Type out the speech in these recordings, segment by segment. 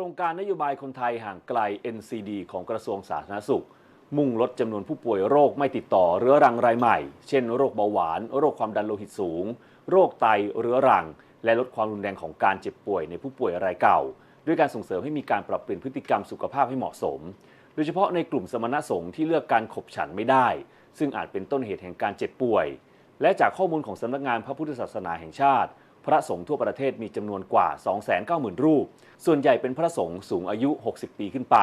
ครงการนโยบายคนไทยห่างไกล NCD ของกระทรวงสาธารณสุข มุ่งลดจำนวนผู้ป่วยโรคไม่ติดต่อเรื้อรังรายใหม่ เช่นโรคเบาหวาน โรคความดันโลหิตสูง โรคไตเรื้อรัง และลดความรุนแรงของการเจ็บป่วยในผู้ป่วยรายเก่า ด้วยการส่งเสริมให้มีการปรับเปลี่ยนพฤติกรรมสุขภาพให้เหมาะสม โดยเฉพาะในกลุ่มสมณสงฆ์ที่เลือกการขบฉันไม่ได้ ซึ่งอาจเป็นต้นเหตุแห่งการเจ็บป่วย และจากข้อมูลของสำนักงานพระพุทธศาสนาแห่งชาติ พระสงฆ์ทั่วประเทศมีจำนวนกว่า 290,000 รูป ส่วนใหญ่เป็นพระสงฆ์สูงอายุ 60 ปีขึ้นไป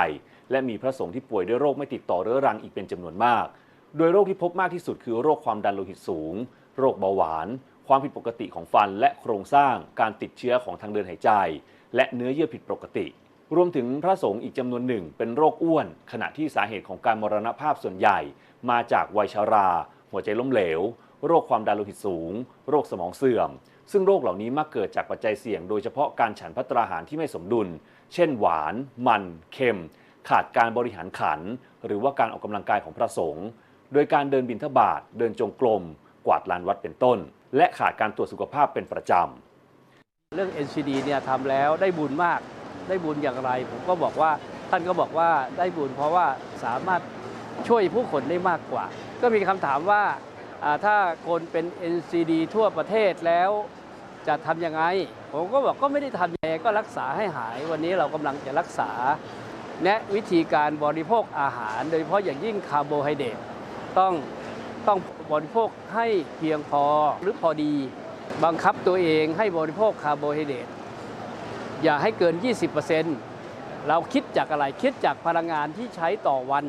และมีพระสงฆ์ที่ป่วยด้วยโรคไม่ติดต่อเรื้อรังอีกเป็นจำนวนมาก โดยโรคที่พบมากที่สุดคือโรคความดันโลหิตสูง โรคเบาหวาน ความผิดปกติของฟัน และโครงสร้าง การติดเชื้อของทางเดินหายใจ และเนื้อเยื่อผิดปกติ รวมถึงพระสงฆ์อีกจำนวนหนึ่ง เป็นโรคอ้วน ขณะที่สาเหตุของการมรณภาพส่วนใหญ่ มาจากวัยชารา หัวใจล้มเหลว โรคความดันโลหิตสูง โรคสมองเสื่อม ซึ่งโรคเหล่านี้มักเกิดจากปัจจัยเสี่ยง โดยเฉพาะการฉันพัตราหารที่ไม่สมดุล เช่นหวาน มัน เค็ม ขาดการบริหารขัน หรือว่าการออกกำลังกายของพระสงฆ์โดยการเดินบิณฑบาตเดินจงกรม กวาดลานวัดเป็นต้น และขาดการตรวจสุขภาพเป็นประจำ เรื่อง NCD เนี่ยทำแล้วได้บุญมาก ได้บุญอย่างไร ผมก็บอกว่าท่านก็บอกว่าได้บุญเพราะว่าสามารถช่วยผู้คนได้มากกว่า ก็มีคำถามว่าอ่าถ้าคนเป็น NCD ทั่วประเทศแล้ว จะทำยังไง ผมก็บอกก็ไม่ได้ทำยังไงก็รักษาให้หาย วันนี้เรากำลังจะรักษา แนะวิธีการบริโภคอาหาร โดยเฉพาะอย่างยิ่งคาร์โบไฮเดรตต้องต้องบริโภคให้เพียงพอหรือพอดี บังคับตัวเองให้บริโภคคาร์โบไฮเดรตอย่าให้เกิน 20%เราคิดจากอะไรคิดจากพลังงานที่ใช้ต่อวัน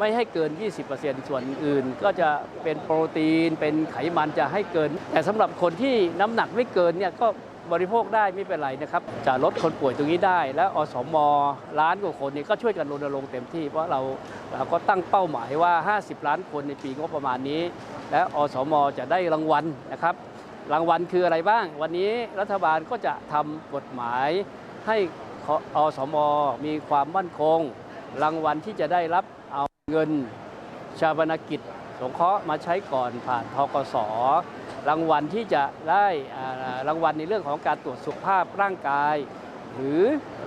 ไม่ให้เกิน 20%ส่วนอื่น ก็จะเป็นโปรตีน เป็นไขมันจะให้เกิน แต่สำหรับคนที่น้ำหนักไม่เกินเนี่ยก็บริโภคได้ไม่เป็นไรนะครับ จะลดคนป่วยตรงนี้ได้ และอสมล้านกว่าคนเนี่ยก็ช่วยกันรณรงค์เต็มที่ เพราะเราเราก็ตั้งเป้าหมายว่า 50 ล้านคนในปีงบประมาณนี้ และอสมจะได้รางวัลนะครับ รางวัลคืออะไรบ้าง วันนี้รัฐบาลก็จะทำกฎหมายให้อสมมีความมั่นคง รางวัลที่จะได้รับเอา เงินชาบนกิจสงเคราะห์มาใช้ก่อนผ่านทกสรางวัลที่จะได้รางวัลในเรื่องของการตรวจสุขภาพร่างกาย หรือ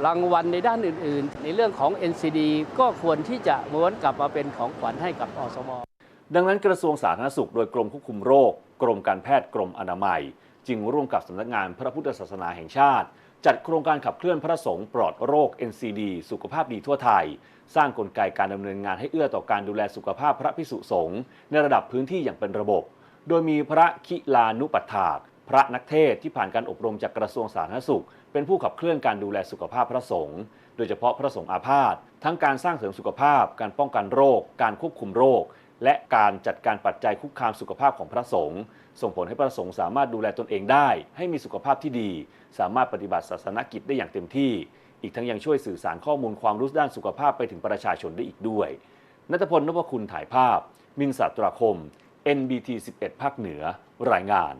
รางวัลในด้านอื่น ๆ ในเรื่องของ NCD ก็ควรที่จะม้วนกลับมาเป็นของขวัญให้กับอสม ดังนั้นกระทรวงสาธารณสุข โดยกรมควบคุมโรค กรมการแพทย์กรมอนามัย จึงร่วมกับสำนักงานพระพุทธศาสนาแห่งชาติ จัดโครงการขับเคลื่อนพระสงฆ์ปลอดโรค NCD สุขภาพดีทั่วไทย สร้างกลไกการดำเนินงานให้เอื้อต่อการดูแลสุขภาพพระพิสุสงฆ์ในระดับพื้นที่อย่างเป็นระบบ โดยมีพระคิลานุปัฏฐากพระนักเทศที่ผ่านการอบรมจากกระทรวงสาธารณสุข เป็นผู้ขับเคลื่อนการดูแลสุขภาพพระสงฆ์โดยเฉพาะพระสงฆ์อาพาธทั้งการสร้างเสริมสุขภาพ การป้องกันโรค การควบคุมโรค และการจัดการปัจจัยคุกคามสุขภาพของพระสงฆ์ส่งผลให้พระสงฆ์สามารถดูแลตนเองได้ ให้มีสุขภาพที่ดี สามารถปฏิบัติศาสนกิจได้อย่างเต็มที่ อีกทั้งยังช่วยสื่อสารข้อมูลความรู้ด้านสุขภาพไปถึงประชาชนได้อีกด้วยนัทพลนพคุณถ่ายภาพ มินสัตราคม NBT 11 ภาคเหนือ รายงาน